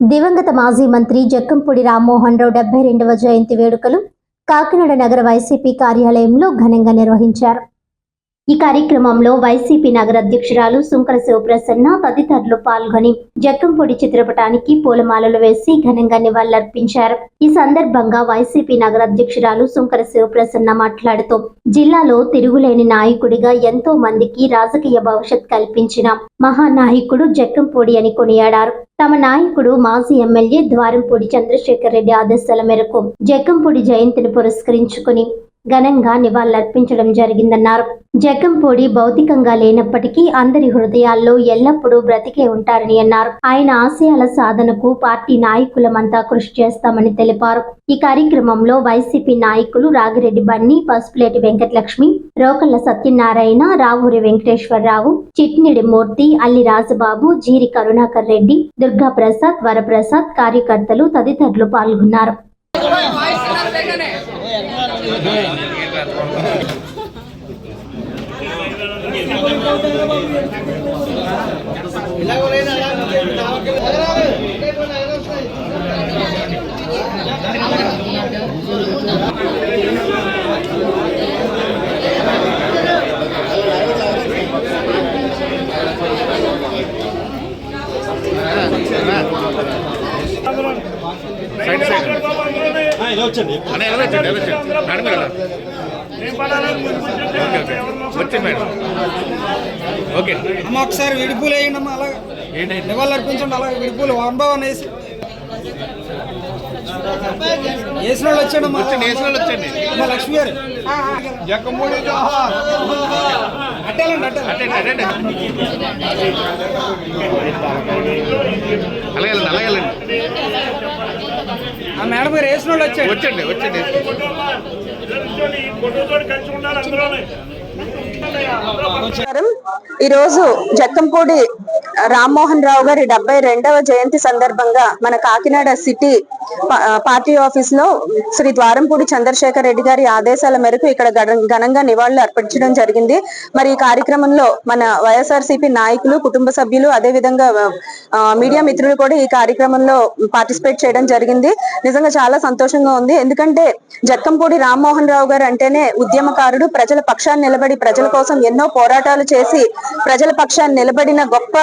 దివంగత మాజీ మంత్రి జక్కంపూడి రామ్మోహన్ రావు డెబ్బై రెండవ జయంతి వేడుకలు కాకినాడ నగర వైసీపీ కార్యాలయంలో ఘనంగా నిర్వహించారు. ఈ కార్యక్రమంలో వైసీపీ నగర అధ్యక్షురాలు సుంకర శివప్రసన్న తదితరులు పాల్గొని జక్కంపూడి చిత్రపటానికి పూలమాలలు వేసి ఘనంగా నివాళులర్పించారు. ఈ సందర్భంగా వైసీపీ నగర అధ్యక్షురాలు సుంకర శివప్రసన్న మాట్లాడుతూ జిల్లాలో తిరుగులేని నాయకుడిగా ఎంతో మందికి రాజకీయ భవిష్యత్ కల్పించిన మహానాయకుడు జక్కంపూడి అని కొనియాడారు. తమ నాయకుడు మాజీ ఎమ్మెల్యే ద్వారంపూడి చంద్రశేఖర్ రెడ్డి ఆదేశాల మేరకు జక్కంపూడి జయంతిని పురస్కరించుకుని ఘనంగా నివాళులర్పించడం జరిగిందన్నారు. జగ్గంపూడి భౌతికంగా లేనప్పటికీ అందరి హృదయాల్లో ఎల్లప్పుడూ బ్రతికే ఉంటారని అన్నారు. ఆయన ఆశయాల సాధనకు పార్టీ నాయకులమంతా కృషి చేస్తామని తెలిపారు. ఈ కార్యక్రమంలో వైసీపీ నాయకులు రాగిరెడ్డి బన్ని పసుపులేటి వెంకటలక్ష్మి రోకళ్ళ సత్యనారాయణ రావూరి వెంకటేశ్వరరావు చిట్నిడి మూర్తి అల్లి రాజబాబు జీరి కరుణాకర్ రెడ్డి దుర్గా ప్రసాద్ వరప్రసాద్ కార్యకర్తలు తదితరులు పాల్గొన్నారు. సైడ్ సైడ్ ఇలా వచ్చండి అన్న ఎలా వచ్చండి ఎలా వచ్చండి మేడం గారు? Okay okay. వచ్చింది మేడం. ఓకే. అమ్మ ఒకసారి విడిపూలు వేయండి అమ్మ అలా ఏంటంటే నివాళులు అర్పించండి అలా విడిపూలు వన్ బై వన్ వేసి. వేసిన వాళ్ళు వచ్చాడు అమ్మ వచ్చండి. వేసిన వాళ్ళు వచ్చండి అమ్మ లక్ష్మి గారు. జక్కమూడి అట్టాలండి అలాగే అలాగే ఆ మేడం గారు వేసిన వాళ్ళు వచ్చాడు వచ్చండి. వచ్చండి నమస్కారం ఈరోజు జక్కంపూడి రామ్మోహన్ రావు గారి డెబ్బై రెండవ జయంతి సందర్భంగా మన కాకినాడ సిటీ పార్టీ ఆఫీస్లో శ్రీ ద్వారంపూడి చంద్రశేఖర్ రెడ్డి గారి ఆదేశాల మేరకు ఇక్కడ ఘనంగా నివాళులు అర్పించడం జరిగింది. మరి ఈ కార్యక్రమంలో మన వైఎస్ఆర్సీపీ నాయకులు కుటుంబ సభ్యులు అదే విధంగా మీడియా మిత్రులు కూడా ఈ కార్యక్రమంలో పార్టిసిపేట్ చేయడం జరిగింది. నిజంగా చాలా సంతోషంగా ఉంది. ఎందుకంటే జక్కంపూడి రామ్మోహన్ రావు గారు అంటేనే ఉద్యమకారుడు. ప్రజల పక్షాన్ని నిలబడి ప్రజల కోసం ఎన్నో పోరాటాలు చేసి ప్రజల పక్షాన్ని నిలబడిన గొప్ప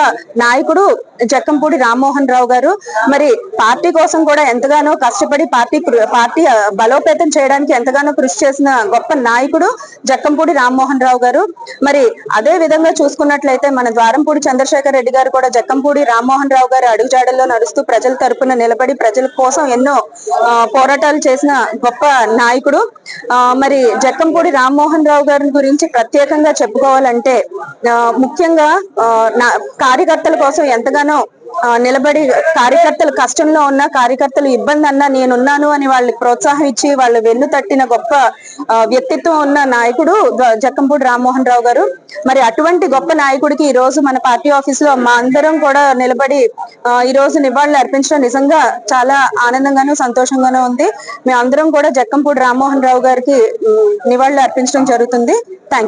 నాయకుడు జక్కంపూడి రామ్మోహన్ రావు గారు. మరి పార్టీ కోసం కూడా ఎంతగానో కష్టపడి పార్టీ పార్టీ బలోపేతం చేయడానికి ఎంతగానో కృషి చేసిన గొప్ప నాయకుడు జక్కంపూడి రామ్మోహన్ రావు గారు. మరి అదే విధంగా చూసుకున్నట్లయితే మన ద్వారంపూడి చంద్రశేఖర్ రెడ్డి గారు కూడా జక్కంపూడి రామ్మోహన్ రావు గారు అడుగుజాడల్లో నడుస్తూ ప్రజల తరపున నిలబడి ప్రజల కోసం ఎన్నో పోరాటాలు చేసిన గొప్ప నాయకుడు. మరి జక్కంపూడి రామ్మోహన్ రావు గారి గురించి ప్రత్యేకంగా చెప్పుకోవాలంటే ముఖ్యంగా కార్యకర్తల కోసం ఎంతగానో నిలబడి కార్యకర్తలు కష్టంలో ఉన్న కార్యకర్తలు ఇబ్బంది అన్నా నేనున్నాను అని వాళ్ళకి ప్రోత్సాహం ఇచ్చి వాళ్ళు వెన్ను తట్టిన గొప్ప వ్యక్తిత్వం ఉన్న నాయకుడు జక్కంపూడి రామ్మోహన్ రావు గారు. మరి అటువంటి గొప్ప నాయకుడికి ఈ రోజు మన పార్టీ ఆఫీస్లో మా అందరం కూడా నిలబడి ఈ రోజు నివాళులు అర్పించడం నిజంగా చాలా ఆనందంగానూ సంతోషంగానూ ఉంది. మేము అందరం కూడా జక్కంపూడి రామ్మోహన్ రావు గారికి నివాళులు అర్పించడం జరుగుతుంది. థ్యాంక్